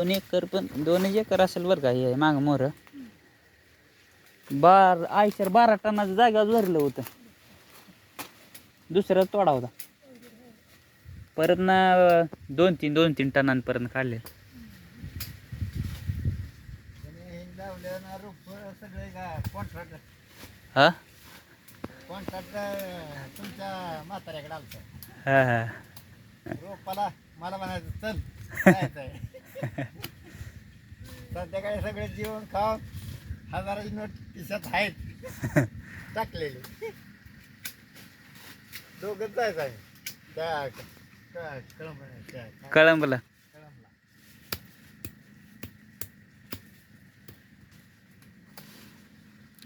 दोन एकर पण दोन एकर असेल बरं का हे मागं मोर. बार आयशर बारा टनाचं जागा भरलं होतं. दुसरा तोडा होता. परत ना दोन तीन दोन तीन टनांपर्यंत काढले. का हा? कॉन्ट्रॅक्ट तुमच्या म्हाताऱ्याकडे आलत हा हा. रोपाला मला म्हणायचं चल संध्याकाळी सगळे जेवण खाऊन हजाराची नोट खिशात आहेत. टाकलेली. दोघच जायचं आहे. त्या त्या कळंब- त्या- त्या कळंबला. कळंबला.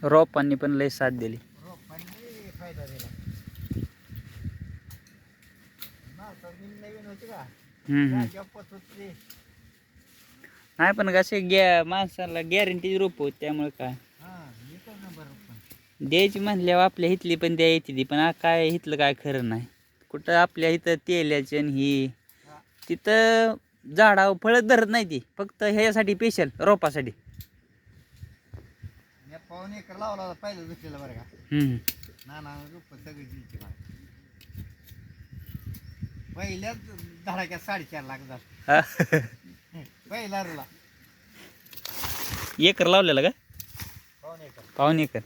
रोपांनी पण लय साथ दिली. रोपांनी फायदा दिला. नवीन होती का? हम्म, हम्म. नाही पण कसे गॅ माणसाला गॅरंटी रोप होत त्यामुळे काय? हा. द्यायची म्हणल्यावर आपल्या इथली पण द्या येते ती पण काय इथलं काय खरं नाही. कुठं आपल्या इथं तेल्याची आणि ही. तिथं झाडावर फळं धरत नाही ती फक्त ह्याच्यासाठी स्पेशल रोपासाठी. मी पाऊन एकर लावला होता पहिलं दुसरीला बरं का? हम्म. ना ना रोप सगळी दिली मला. पहिल्याच धडाक्यात साडेचार लाख जात ಇಲ್ಲ ಇರಲ್ಲ ಏಕರ್ लावलेलं का पावन एकर पावन एकर